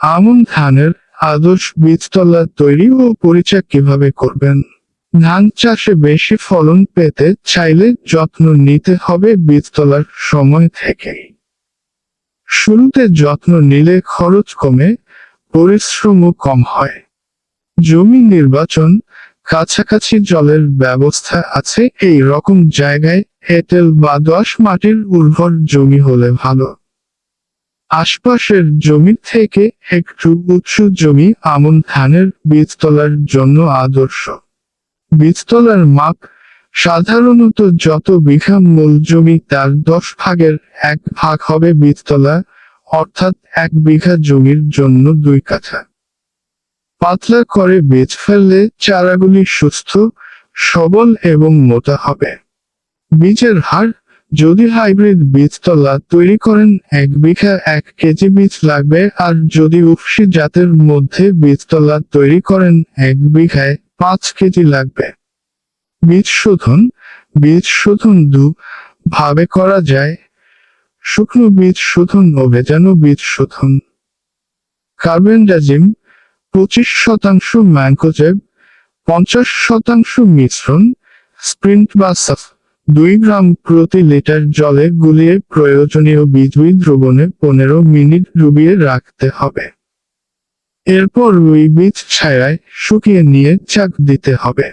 আমন ধানের আদর্শ বীজতলা তৈরি ও পরিচয় কীভাবে করবেন? ধান চাষে বেশি ফলন পেতে চাইলে যত্ন নিতে হবে বীজতলার সময় থেকেই শুরুতে যত্ন নিলে খরচ কমে, পরিশ্রমও কম হয়। জমি নির্বাচন, কাছাকাছি জলের ব্যবস্থা আছে, এই রকম জায়গায় এঁটেল বা দশ মাটির উর্বর জমি হলে ভালো। আশপাশের জমি থেকে একটু উঁচু জমি আমন ধানের বীজতলার জন্য আদর্শ। বীজতলার মাপ সাধারণত যত বিঘা মূল জমি তার দশ ভাগের এক ভাগ হবে বীজতলা অর্থাৎ এক বিঘা জমির জন্য দুই কাঠা। পাতলা করে বীজ ফেললে চারাগুলি সুস্থ, সবল এবং মোটা হবে। বীজের হার যদি হাইব্রিড বীজতলা তৈরি করেন, এক বিঘা এক কেজি বীজ লাগবে। আর যদি উফসি জাতের মধ্যে বীজতলা তৈরি করেন, এক বিঘায় পাঁচ কেজি লাগবে। বীজ শোধন। বীজ শোধন দু ভাবে করা যায়। শুকনো বীজ শোধন ও ভেজানো বীজ শোধন। কার্বেন্ডাজিম পঁচিশ শতাংশ ম্যাঙ্কোজেব পঞ্চাশ শতাংশ মিশ্রণ, স্প্রিন্ট বা সাফ দুই গ্রাম প্রতি লিটার জলে গুলিয়ে প্রয়োজনীয় বীজুই দ্রবণে পনেরো মিনিট ডুবিয়ে রাখতে হবে। এরপর ওই বীজ ছায়ায় শুকিয়ে নিয়ে চাক দিতে হবে।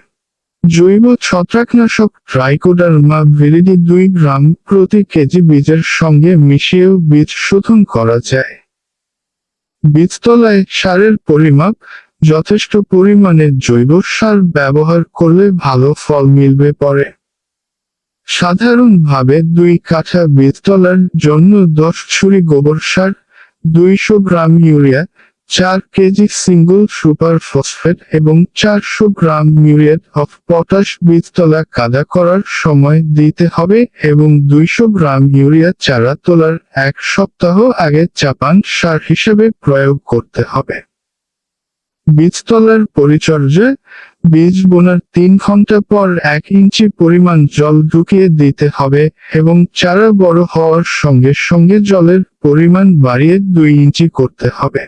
জৈব ছত্রাকনাশক ট্রাইকোডার্মা ভিরিডি দুই গ্রাম প্রতি কেজি বীজের সঙ্গে মিশিয়েও বীজ শোধন করা যায়। বীজতলায় সারের পরিমাপ, যথেষ্ট পরিমাণে জৈব সার ব্যবহার করলে ভালো ফল মিলবে পরে। সাধারণভাবে দুই কাঠা বীজতলার জন্য দশ ছুরি গোবর সার, দুইশো গ্রাম ইউরিয়া, চার কেজি সিঙ্গল সুপার ফসফেট এবং চারশো গ্রাম মিউরিয়েট অফ পটাশ বীজতলা কাদা করার সময় দিতে হবে এবং দুইশো গ্রাম ইউরিয়া চারা তোলার এক সপ্তাহ আগে চাপান সার হিসেবে প্রয়োগ করতে হবে। বীজতলার পরিচর্যা বীজ বোনার তিন ঘণ্টা পর এক ইঞ্চি পরিমাণ জল ঢুকিয়ে দিতে হবে এবং চারা বড় হওয়ার সঙ্গে সঙ্গে জলের পরিমাণ বাড়িয়ে দুই ইঞ্চি করতে হবে।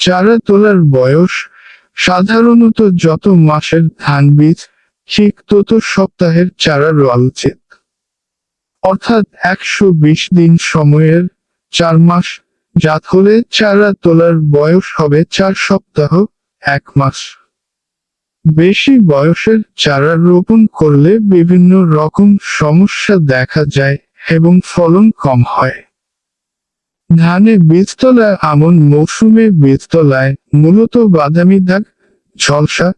চারা তোলার বয়স সাধারণত যত মাসের ধান বীজ, ঠিক তত সপ্তাহের চারা রোয়া উচিত। অর্থাৎ একশো বিশ দিন সময়ের চার মাস জাত হলে চারা তোলার বয়স হবে চার সপ্তাহ, এক মাস। বেশি বয়সের চারা রোপণ করলে বিভিন্ন রকম সমস্যা দেখা যায় এবং ফলন কম হয়। ধানে বীজতলায় আমন মৌসুমে বীজতলায় মূলত বাদামি দাগ, ঝলসা,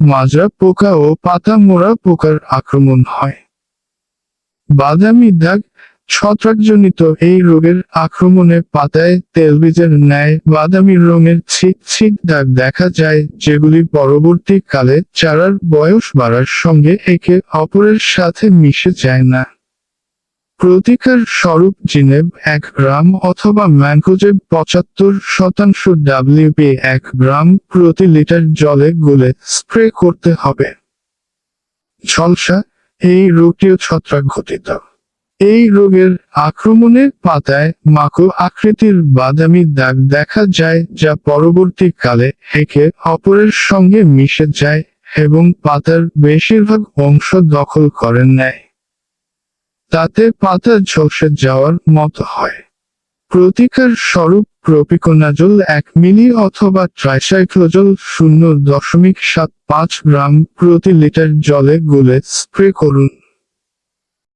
মাজরা পোকা ও পাতা মোড়া পোকার আক্রমণ হয়। বাদামি দাগ ছত্রাকজনিত এই রোগের আক্রমণে পাতায় তেলবীজের ন্যায় বাদামি রঙের ছিট ছিট দাগ দেখা যায়, যেগুলি পরবর্তীকালে চারার বয়স বাড়ার সঙ্গে একে অপরের সাথে মিশে যায় না। প্রতিকার স্বরূপ জিনেব এক গ্রাম অথবা ম্যানকোজেব পঁচাত্তর শতাংশ ডাব্লিউপি এক গ্রাম প্রতি লিটার জলে গুলে স্প্রে করতে হবে। ঝলসা, এই রোগটিও ছত্রাক ঘটিত। এই রোগের আক্রমণে পাতায় মাকো আকৃতির বাদামি দাগ দেখা যায় যা পরবর্তীকালে একে অপরের সঙ্গে মিশে যায় এবং পাতার বেশিরভাগ অংশ দখল করে নেয়। তাতে পাতা ঝলসে যাওয়ার মতো হয়। প্রতিকার স্বরূপ প্রপিকোনাজল এক মিলি অথবা ট্রাইসাইক্লোজল শূন্য দশমিক সাত পাঁচ গ্রাম প্রতি লিটার জলে গুলে স্প্রে করুন।